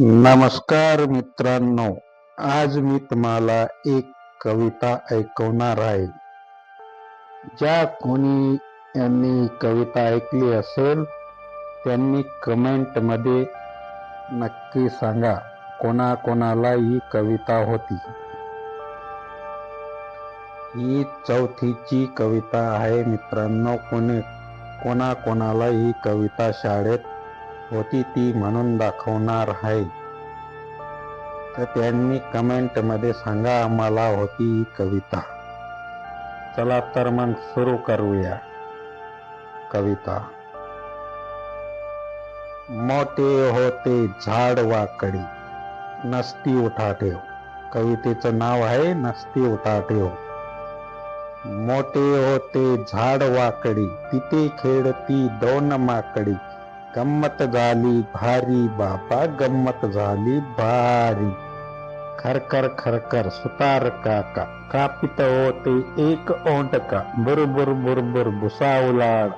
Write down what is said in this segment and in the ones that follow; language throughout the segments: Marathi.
नमस्कार मित्रांनो आज मी तुम्हाला एक कविता ऐकवणार आहे. ज्या कोणी यांनी कविता ऐकली असेल त्यांनी कमेंटमध्ये नक्की सांगा कोणाकोणाला ही कविता होती. ही चौथीची कविता आहे मित्रांनो कोणी कोणाकोणाला ही कविता शाळेत होती ती म्हणून दाखवणार आहे. तर त्यांनी कमेंटमध्ये सांगा आम्हाला होती ही कविता. चला तर मग सुरू करूया. कविता. मोठे होते झाड वाकडी नसती उठा ठेव. कवितेचं नाव आहे नसती उठा ठेव. मोठे होते झाड वाकडी तिथे खेळती दोन माकडी. गंमत झाली भारी बापा गंमत झाली भारी. खरखर खरखर सुतार काका कापित होते एक ओंटका बुरबुर बुरबुर भुसा उलाड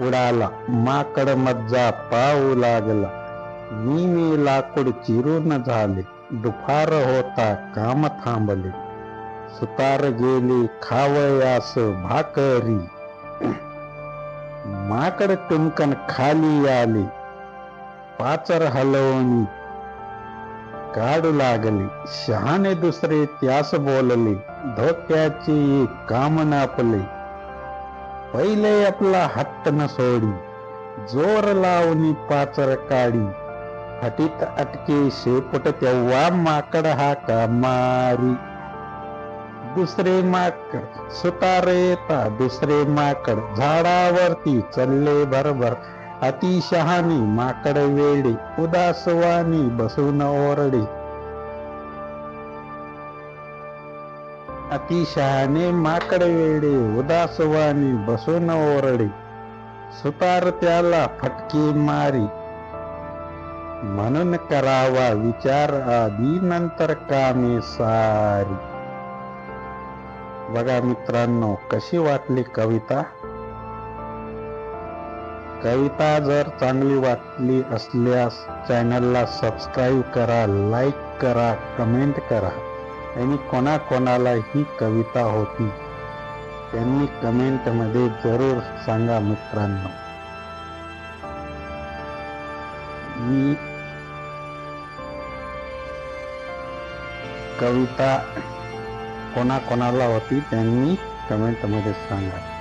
उडाला माकड मज्जा पाऊ लागला. मी मी लाकूड चिरून झाले दुपार होता काम थांबले. सुतार गेले खावयास भाकरी. माकड टुमकन खाली आले. पाचर हलवणी. काढू लागले. शहाणे दुसरे त्यास बोलले. धोक्याचे एक काम नापले. पहिले आपला हट्ट न सोडी. जोर लावणी पाचर काढी. हटीत अटके शेपट तेव्हा माकड हा कामारी दुसरे माकड सुतार येता दुसरे माकड झाडावरती चलले भरभर. अतिशहानी माकड वेडे उदासवानी बसून ओरडे. अतिशहाने माकड वेडे उदासवानी बसून ओरडे. सुतार त्याला फटके मारी. म्हणून करावा विचार आधी नंतर कामे सारी. बघा मित्रांनो कशी वाटली कविता? कविता जर चांगली वाटली असल्यास चॅनलला सबस्क्राईब करा लाईक करा कमेंट करा. आणि कोणाकोणाला ही कविता होती त्यांनी कमेंटमध्ये जरूर सांगा मित्रांनो. मी कविता कोणाकोणाला होती त्यांनी कमेंटमध्ये सांगा.